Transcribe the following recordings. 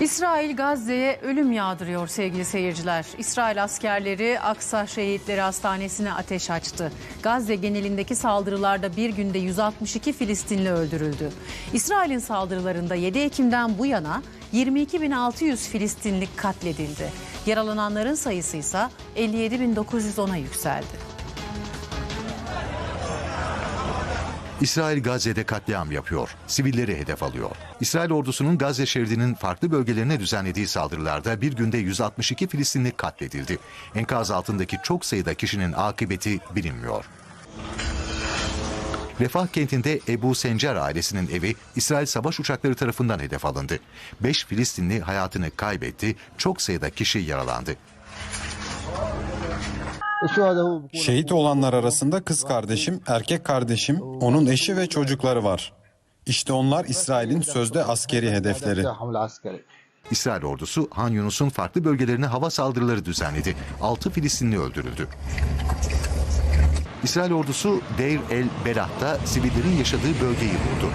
İsrail Gazze'ye ölüm yağdırıyor sevgili seyirciler. İsrail askerleri Aksa Şehitleri Hastanesi'ne ateş açtı. Gazze genelindeki saldırılarda bir günde 162 Filistinli öldürüldü. İsrail'in saldırılarında 7 Ekim'den bu yana 22.600 Filistinlik katledildi. Yaralananların sayısı ise 57.910'a yükseldi. İsrail Gazze'de katliam yapıyor. Sivilleri hedef alıyor. İsrail ordusunun Gazze şeridinin farklı bölgelerine düzenlediği saldırılarda bir günde 162 Filistinli katledildi. Enkaz altındaki çok sayıda kişinin akıbeti bilinmiyor. Refah kentinde Ebu Sencer ailesinin evi İsrail savaş uçakları tarafından hedef alındı. 5 Filistinli hayatını kaybetti, çok sayıda kişi yaralandı. Şehit olanlar arasında kız kardeşim, erkek kardeşim, onun eşi ve çocukları var. İşte onlar İsrail'in sözde askeri hedefleri. İsrail ordusu Han Yunus'un farklı bölgelerine hava saldırıları düzenledi. 6 Filistinli öldürüldü. İsrail ordusu Deir el Berat'ta sivillerin yaşadığı bölgeyi vurdu.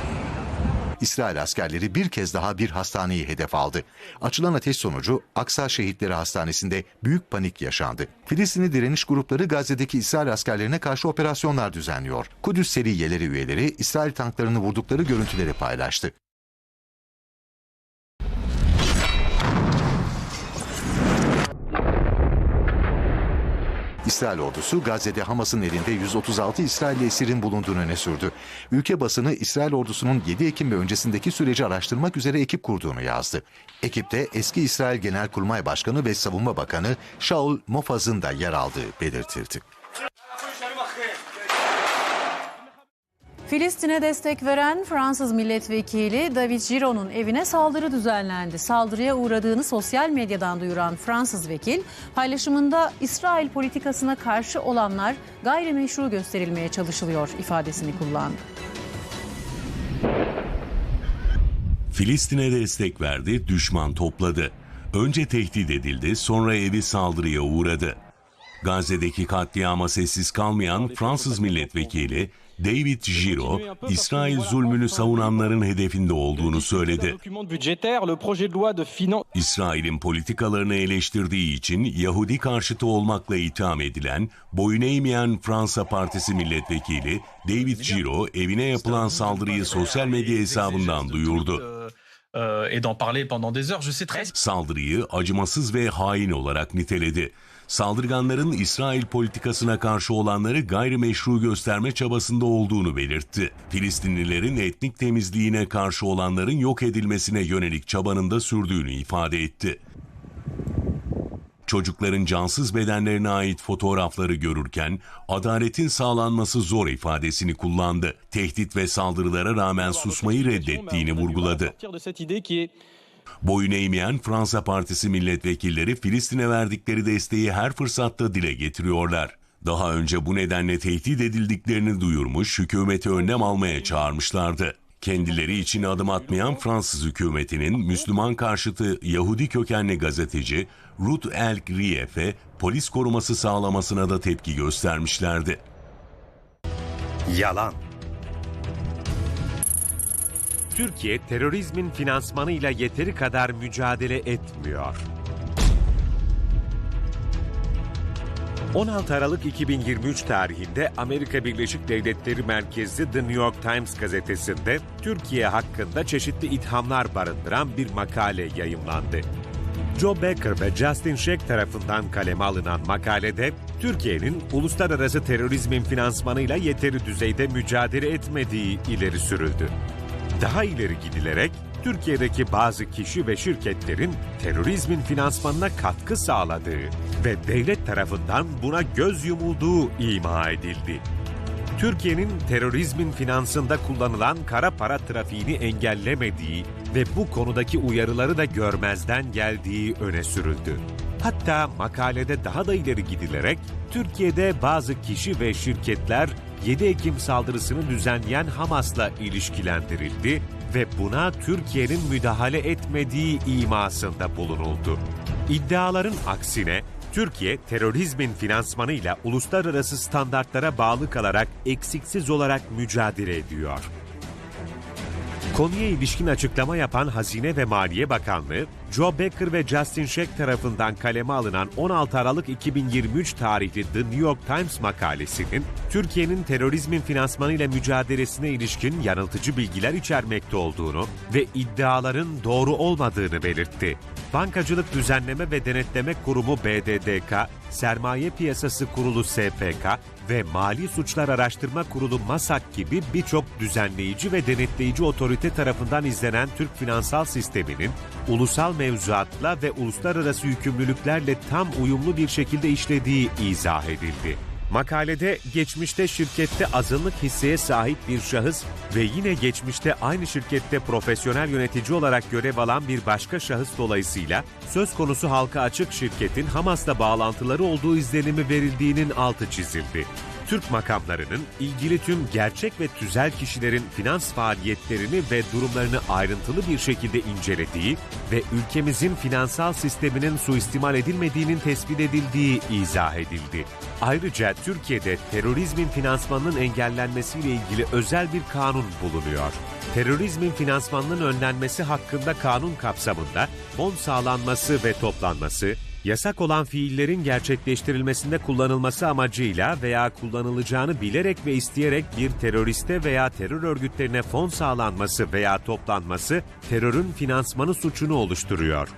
İsrail askerleri bir kez daha bir hastaneyi hedef aldı. Açılan ateş sonucu Aksa Şehitleri Hastanesi'nde büyük panik yaşandı. Filistinli direniş grupları Gazze'deki İsrail askerlerine karşı operasyonlar düzenliyor. Kudüs Seriyeleri üyeleri İsrail tanklarını vurdukları görüntüleri paylaştı. İsrail ordusu Gazze'de Hamas'ın elinde 136 İsrailli esirin bulunduğunu öne sürdü. Ülke basını İsrail ordusunun 7 Ekim ve öncesindeki süreci araştırmak üzere ekip kurduğunu yazdı. Ekipte eski İsrail Genelkurmay Başkanı ve Savunma Bakanı Shaul Mofaz'ın da yer aldığı belirtildi. Filistin'e destek veren Fransız milletvekili David Giron'un evine saldırı düzenlendi. Saldırıya uğradığını sosyal medyadan duyuran Fransız vekil paylaşımında İsrail politikasına karşı olanlar gayrimeşru gösterilmeye çalışılıyor ifadesini kullandı. Filistin'e destek verdi, düşman topladı. Önce tehdit edildi, sonra evi saldırıya uğradı. Gazze'deki katliama sessiz kalmayan Fransız milletvekili David Giro, İsrail zulmünü savunanların hedefinde olduğunu söyledi. İsrail'in politikalarını eleştirdiği için Yahudi karşıtı olmakla itham edilen, boyun eğmeyen Fransa Partisi milletvekili David Giro evine yapılan saldırıyı sosyal medya hesabından duyurdu. Saldırıyı acımasız ve hain olarak niteledi. Saldırganların İsrail politikasına karşı olanları gayrimeşru gösterme çabasında olduğunu belirtti. Filistinlilerin etnik temizliğine karşı olanların yok edilmesine yönelik çabanın da sürdüğünü ifade etti. Çocukların cansız bedenlerine ait fotoğrafları görürken adaletin sağlanması zor ifadesini kullandı. Tehdit ve saldırılara rağmen susmayı reddettiğini vurguladı. Boyun eğmeyen Fransa Partisi milletvekilleri Filistin'e verdikleri desteği her fırsatta dile getiriyorlar. Daha önce bu nedenle tehdit edildiklerini duyurmuş, hükümeti önlem almaya çağırmışlardı. Kendileri için adım atmayan Fransız hükümetinin Müslüman karşıtı Yahudi kökenli gazeteci Ruth El Grief'e polis koruması sağlamasına da tepki göstermişlerdi. Yalan. Türkiye terörizmin finansmanıyla yeteri kadar mücadele etmiyor. 16 Aralık 2023 tarihinde Amerika Birleşik Devletleri merkezli The New York Times gazetesinde Türkiye hakkında çeşitli ithamlar barındıran bir makale yayımlandı. Joe Becker ve Justin Sheck tarafından kaleme alınan makalede Türkiye'nin uluslararası terörizmin finansmanıyla yeteri düzeyde mücadele etmediği ileri sürüldü. Daha ileri gidilerek Türkiye'deki bazı kişi ve şirketlerin terörizmin finansmanına katkı sağladığı ve devlet tarafından buna göz yumulduğu ima edildi. Türkiye'nin terörizmin finansında kullanılan kara para trafiğini engellemediği ve bu konudaki uyarıları da görmezden geldiği öne sürüldü. Hatta makalede daha da ileri gidilerek Türkiye'de bazı kişi ve şirketler 7 Ekim saldırısını düzenleyen Hamas'la ilişkilendirildi ve buna Türkiye'nin müdahale etmediği imasında bulunuldu. İddiaların aksine Türkiye terörizmin finansmanıyla uluslararası standartlara bağlı kalarak eksiksiz olarak mücadele ediyor. Konuya ilişkin açıklama yapan Hazine ve Maliye Bakanlığı, Joe Becker ve Justin Sheck tarafından kaleme alınan 16 Aralık 2023 tarihli The New York Times makalesinin Türkiye'nin terörizmin finansmanıyla mücadelesine ilişkin yanıltıcı bilgiler içermekte olduğunu ve iddiaların doğru olmadığını belirtti. Bankacılık Düzenleme ve Denetleme Kurumu BDDK, Sermaye Piyasası Kurulu SPK ve Mali Suçlar Araştırma Kurulu MASAK gibi birçok düzenleyici ve denetleyici otorite tarafından izlenen Türk finansal sisteminin ulusal mevzuatla ve uluslararası yükümlülüklerle tam uyumlu bir şekilde işlediği izah edildi. Makalede geçmişte şirkette azınlık hisseye sahip bir şahıs ve yine geçmişte aynı şirkette profesyonel yönetici olarak görev alan bir başka şahıs dolayısıyla söz konusu halka açık şirketin Hamas'la bağlantıları olduğu izlenimi verildiğinin altı çizildi. Türk makamlarının ilgili tüm gerçek ve tüzel kişilerin finans faaliyetlerini ve durumlarını ayrıntılı bir şekilde incelediği ve ülkemizin finansal sisteminin suistimal edilmediğinin tespit edildiği izah edildi. Ayrıca Türkiye'de terörizmin finansmanının engellenmesiyle ilgili özel bir kanun bulunuyor. Terörizmin finansmanının önlenmesi hakkında kanun kapsamında fon sağlanması ve toplanması, yasak olan fiillerin gerçekleştirilmesinde kullanılması amacıyla veya kullanılacağını bilerek ve isteyerek bir teröriste veya terör örgütlerine fon sağlanması veya toplanması terörün finansmanı suçunu oluşturuyor.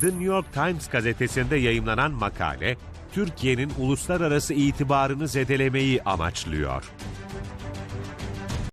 The New York Times gazetesinde yayımlanan makale, Türkiye'nin uluslararası itibarını zedelemeyi amaçlıyor.